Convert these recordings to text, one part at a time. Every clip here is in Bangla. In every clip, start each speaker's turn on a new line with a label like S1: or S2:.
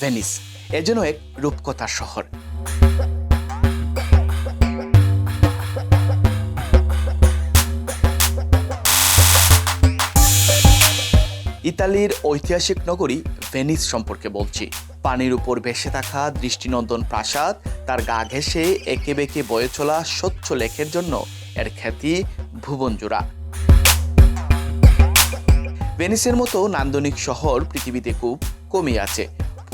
S1: ভেনিস এ যেন এক রূপকথার শহর। ইতালির ঐতিহাসিক নগরী ভেনিস সম্পর্কে বলছি। পানির উপর ভেসে থাকা দৃষ্টিনন্দন প্রাসাদ, তার গা ঘেঁষে একে বেঁকে বয়ে চলা স্বচ্ছ লেখের জন্য এর খ্যাতি ভুবনজোড়া। ভেনিসের মতো নান্দনিক শহর পৃথিবীতে খুব কমই আছে।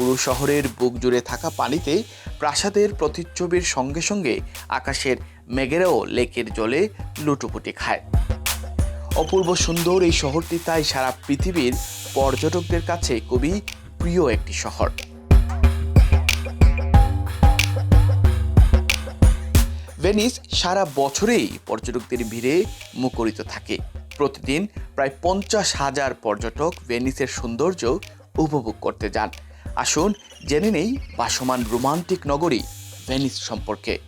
S1: পুরো শহরের বুক জুড়ে থাকা পানিতে প্রাসাদের প্রতিচ্ছবির সঙ্গে সঙ্গে আকাশের মেঘেরাও লেকের জলে লুটোপুটি খায়। অপূর্ব সুন্দর এই শহরটি তাই সারা পৃথিবীর পর্যটকদের কাছে খুবই প্রিয় একটি শহর। ভেনিস সারা বছরেই পর্যটকদের ভিড়ে মুখরিত থাকে। প্রতিদিন প্রায় পঞ্চাশ হাজার পর্যটক ভেনিসের সৌন্দর্য উপভোগ করতে যান। আসুন জেনে নেই বাসমান রোমান্টিক নগরী ভেনিস সম্পর্কে।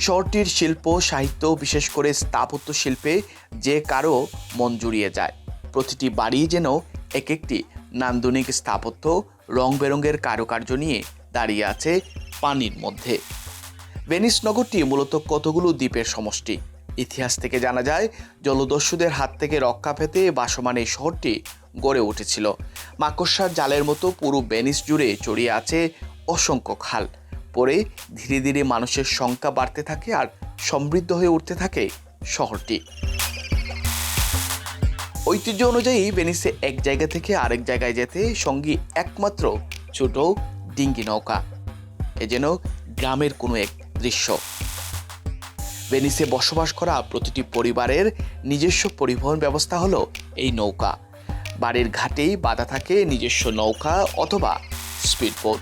S1: শহরটির শিল্প, সাহিত্য, বিশেষ করে স্থাপত্য শিল্পে যে কারও মন জুড়িয়ে যায়। প্রতিটি বাড়ি যেন এক একটি নান্দনিক স্থাপত্য রং বেরঙের কারুকার্য নিয়ে দাঁড়িয়ে আছে পানির মধ্যে। ভেনিস নগরটি মূলত কতগুলো দ্বীপের সমষ্টি? ইতিহাস থেকে জানা যায়, জলদস্যুদের হাত থেকে রক্ষা পেতে বাসমান এই শহরটি গড়ে উঠেছিল। মাকড়সার জালের মতো পুরো ভেনিস জুড়ে ছড়িয়ে আছে অসংখ্য খাল। পরে ধীরে ধীরে মানুষের সংখ্যা বাড়তে থাকে আর সমৃদ্ধ হয়ে উঠতে থাকে শহরটি। ঐতিহ্য অনুযায়ী ভেনিসে এক জায়গা থেকে আরেক জায়গায় যেতে সঙ্গী একমাত্র ছোট ডিঙ্গি নৌকা। এ যেন গ্রামের কোনো এক দৃশ্য। ভেনিসে বসবাস করা প্রতিটি পরিবারের নিজস্ব পরিবহন ব্যবস্থা হলো এই নৌকা। বাড়ির ঘাটেই বাঁধা থাকে নিজস্ব নৌকা অথবা স্পিডবোট।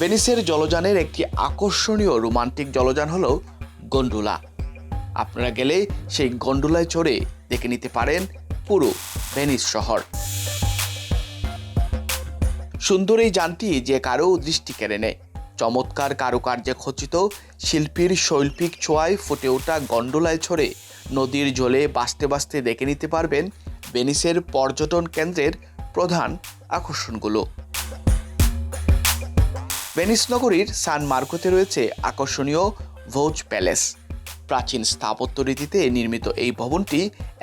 S1: ভেনিসের জলযানের একটি আকর্ষণীয় রোমান্টিক জলযান হলো গন্ডুলা। আপনারা গেলে সেই গন্ডুলায় চড়ে দেখে নিতে পারেন পুরো ভেনিস শহর। সুন্দর এই যানটি যে কারও দৃষ্টি কেড়ে নেয়। চমৎকার কারুকার্যে খচিত শিল্পীর শৈল্পিক ছোঁয়ায় ফুটে ওঠা গন্ডোলায় ছড়ে নদীর জলে বাঁচতে বাঁচতে দেখে নিতে পারবেন ভেনিসের পর্যটন কেন্দ্রের প্রধান আকর্ষণগুলো। ভেনিস নগরীর সান মার্কোতে রয়েছে আকর্ষণীয় ভোজ প্যালেস। প্রাচীন স্থাপত্য রীতিতে নির্মিত এই ভবনটি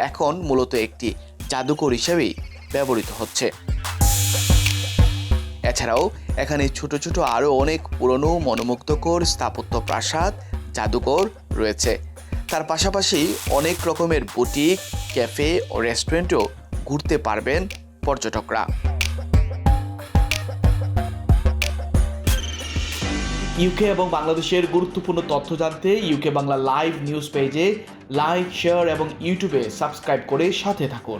S1: এখন মূলত একটি জাদুঘর হিসেবেই ব্যবহৃত হচ্ছে। এছাড়াও এখানে ছোট ছোট আরও অনেক পুরনো মনোমুগ্ধকর স্থাপত্য প্রাসাদ, জাদুঘর রয়েছে। তার পাশাপাশি অনেক রকমের বুটিক, ক্যাফে ও রেস্টুরেন্টও ঘুরতে পারবেন পর্যটকরা। ইউকে এবং বাংলাদেশের গুরুত্বপূর্ণ তথ্য জানতে ইউকে বাংলা লাইভ নিউজ পেজে লাইক, শেয়ার এবং ইউটিউবে সাবস্ক্রাইব করে সাথে থাকুন।